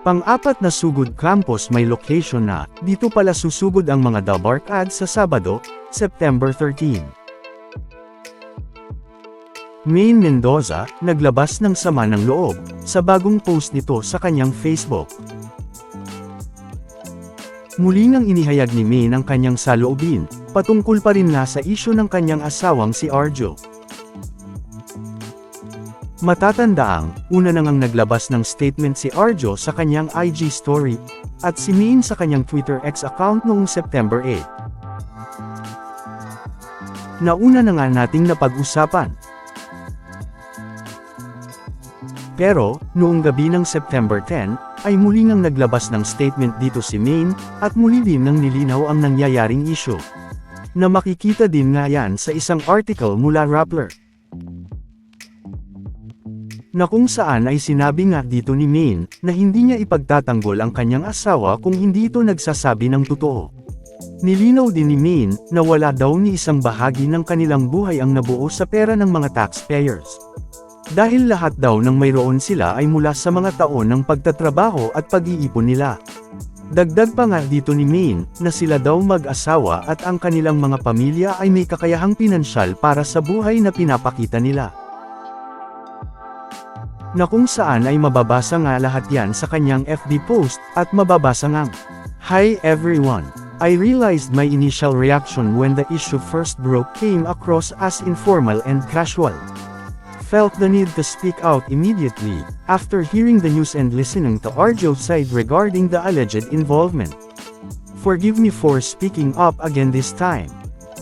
Pang-apat na sugod campus may location na, dito pala susugod ang mga Dalbark ads sa Sabado, September 13. Maine Mendoza, naglabas ng sama ng loob, sa bagong post nito sa kanyang Facebook. Muli nang inihayag ni Maine ang kanyang saloobin, patungkol pa rin nga sa isyo ng kanyang asawang si Arjo. Matatandaang, una na ngang naglabas ng statement si Arjo sa kanyang IG story, at si Maine sa kanyang Twitter X account noong September 8. Nauna na nga nating napag-usapan. Pero, noong gabi ng September 10, ay muli ngang naglabas ng statement dito si Maine, at muli din nang nilinaw ang nangyayaring issue. Na makikita din nga yan sa isang article mula Rappler na kung saan ay sinabi nga dito ni Maine, na hindi niya ipagtatanggol ang kanyang asawa kung hindi ito nagsasabi ng totoo. Nilinaw din ni Maine, na wala daw ni isang bahagi ng kanilang buhay ang nabuo sa pera ng mga taxpayers. Dahil lahat daw ng mayroon sila ay mula sa mga taon ng pagtatrabaho at pag-iipon nila. Dagdag pa nga dito ni Maine, na sila daw mag-asawa at ang kanilang mga pamilya ay may kakayahang pinansyal para sa buhay na pinapakita nila na kung saan ay mababasa nga lahat yan sa kanyang FB post, at mababasa ngang, Hi everyone! I realized my initial reaction when the issue first broke came across as informal and casual. Felt the need to speak out immediately, after hearing the news and listening to Arjo's side regarding the alleged involvement. Forgive me for speaking up again this time.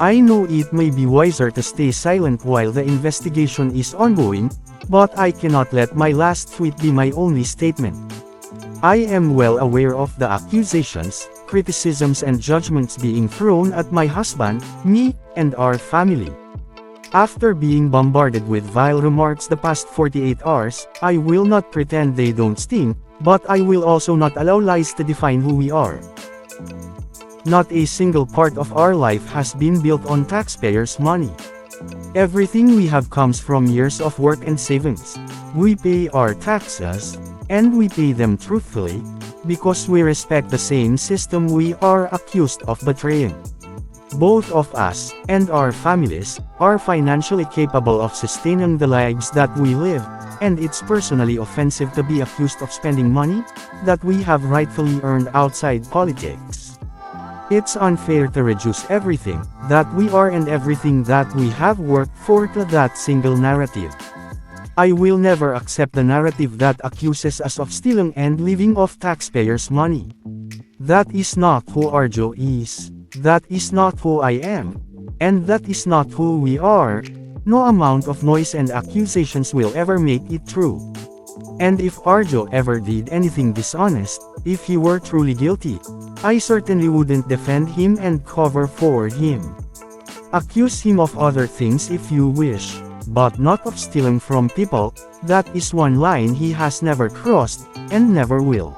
I know it may be wiser to stay silent while the investigation is ongoing, but I cannot let my last tweet be my only statement. I am well aware of the accusations, criticisms and judgments being thrown at my husband, me, and our family. After being bombarded with vile remarks the past 48 hours, I will not pretend they don't sting, but I will also not allow lies to define who we are. Not a single part of our life has been built on taxpayers' money. Everything we have comes from years of work and savings. We pay our taxes, and we pay them truthfully, because we respect the same system we are accused of betraying. Both of us, and our families, are financially capable of sustaining the lives that we live, and it's personally offensive to be accused of spending money that we have rightfully earned outside politics. It's unfair to reduce everything that we are and everything that we have worked for to that single narrative. I will never accept the narrative that accuses us of stealing and living off taxpayers' money. That is not who Arjo is. That is not who I am. And that is not who we are. No amount of noise and accusations will ever make it true. And if Arjo ever did anything dishonest, if he were truly guilty, I certainly wouldn't defend him and cover for him. Accuse him of other things if you wish, but not of stealing from people, that is one line he has never crossed, and never will.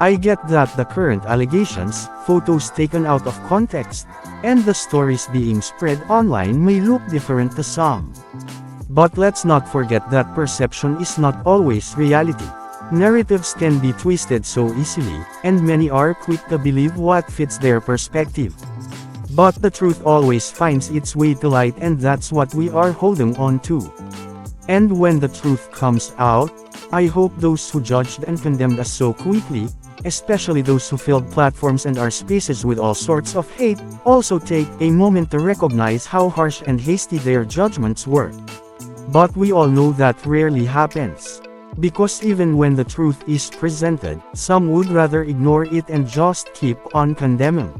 I get that the current allegations, photos taken out of context, and the stories being spread online may look different to some. But let's not forget that perception is not always reality. Narratives can be twisted so easily, and many are quick to believe what fits their perspective. But the truth always finds its way to light and that's what we are holding on to. And when the truth comes out, I hope those who judged and condemned us so quickly, especially those who filled platforms and our spaces with all sorts of hate, also take a moment to recognize how harsh and hasty their judgments were. But we all know that rarely happens. Because even when the truth is presented, some would rather ignore it and just keep on condemning.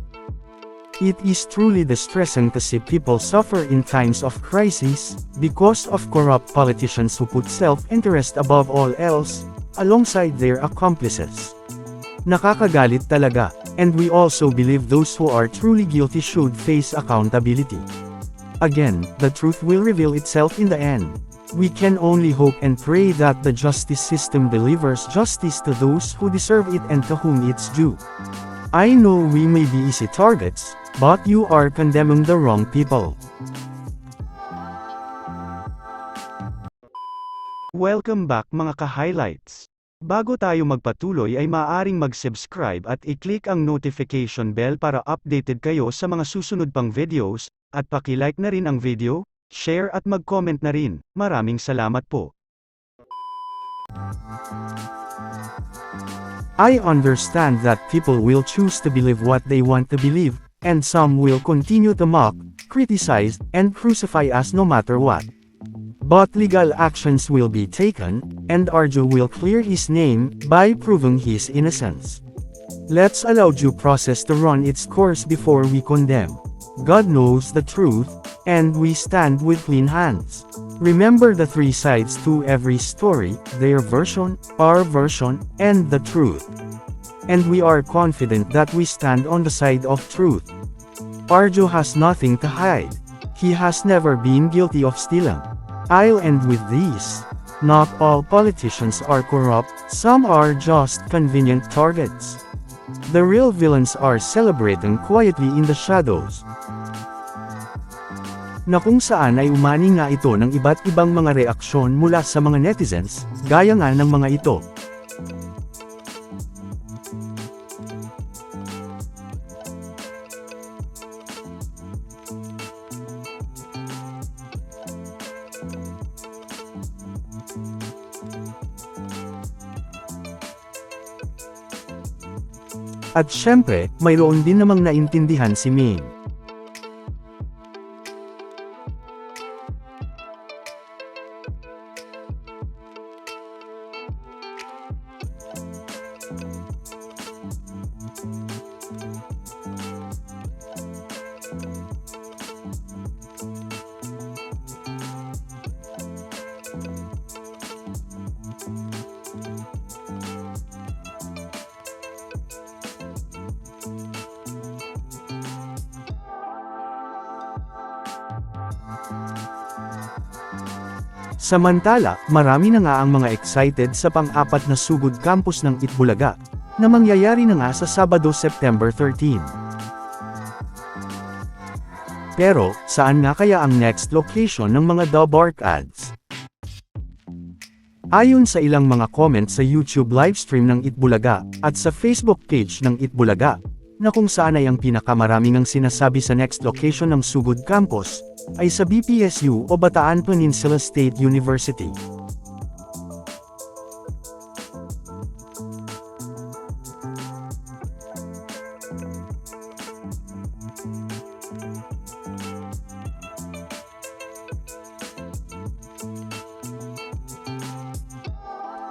It is truly distressing to see people suffer in times of crisis, because of corrupt politicians who put self-interest above all else, alongside their accomplices. Nakakagalit talaga, and we also believe those who are truly guilty should face accountability. Again, the truth will reveal itself in the end. We can only hope and pray that the justice system delivers justice to those who deserve it and to whom it's due. I know we may be easy targets, but you are condemning the wrong people. Welcome back mga ka-highlights. Bago tayo magpatuloy ay maaaring mag-subscribe at i-click ang notification bell para updated kayo sa mga susunod pang videos, at paki-like na rin ang video, share at mag-comment na rin. Maraming salamat po. I understand that people will choose to believe what they want to believe, and some will continue to mock, criticize, and crucify us no matter what. But legal actions will be taken, and Arjo will clear his name by proving his innocence. Let's allow due process to run its course before we condemn. God knows the truth, and we stand with clean hands. Remember the three sides to every story, their version, our version, and the truth. And we are confident that we stand on the side of truth. Arjo has nothing to hide. He has never been guilty of stealing. I'll end with this. Not all politicians are corrupt, some are just convenient targets. The real villains are celebrating quietly in the shadows. Na kung saan ay umani nga ito ng iba't ibang mga reaksyon mula sa mga netizens, gaya nga ng mga ito. At syempre, mayroon din namang naintindihan si Ming. Samantala, marami na nga ang mga excited sa pang-apat na sugod campus ng Itbulaga, na mangyayari na nga sa Sabado September 13. Pero, saan nga kaya ang next location ng mga Dubark ads? Ayon sa ilang mga comments sa YouTube livestream ng Itbulaga, at sa Facebook page ng Itbulaga, na kung saan ay ang pinakamaraming ang sinasabi sa next location ng Sugod Campus, ay sa BPSU o Bataan Peninsula State University.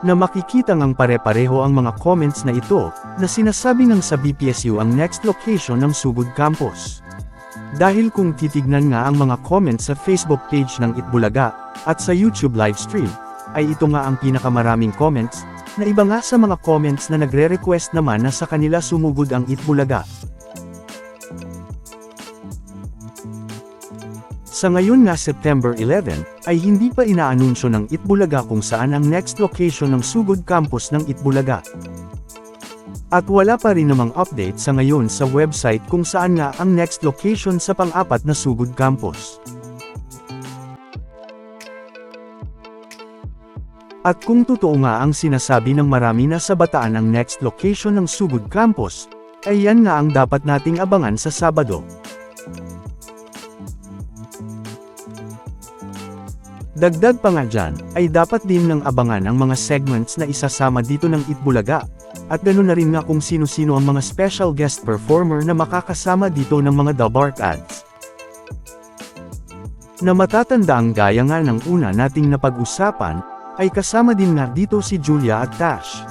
Na makikita ngang pare-pareho ang mga comments na ito, na sinasabi ng sa BPSU ang next location ng Sugod Campus. Dahil kung titignan nga ang mga comments sa Facebook page ng Itbulaga, at sa YouTube livestream, ay ito nga ang pinakamaraming comments, na iba nga sa mga comments na nagre-request naman na sa kanila sumugod ang Itbulaga. Sa ngayon nga September 11, ay hindi pa inaanunsyo ng Itbulaga kung saan ang next location ng Sugod Campus ng Itbulaga. At wala pa rin namang update sa ngayon sa website kung saan nga ang next location sa pang-apat na Sugod Campus. At kung totoo nga ang sinasabi ng marami na sa bataan ang next location ng Sugod Campus, ay yan nga ang dapat nating abangan sa Sabado. Dagdag pa nga dyan, ay dapat din ng abangan ang mga segments na isasama dito ng Itbulaga, at ganoon na rin nga kung sino-sino ang mga special guest performer na makakasama dito ng mga The Bark ads. Na matatanda ang gaya nga ng una nating napag-usapan, ay kasama din nga dito si Julia at Tash.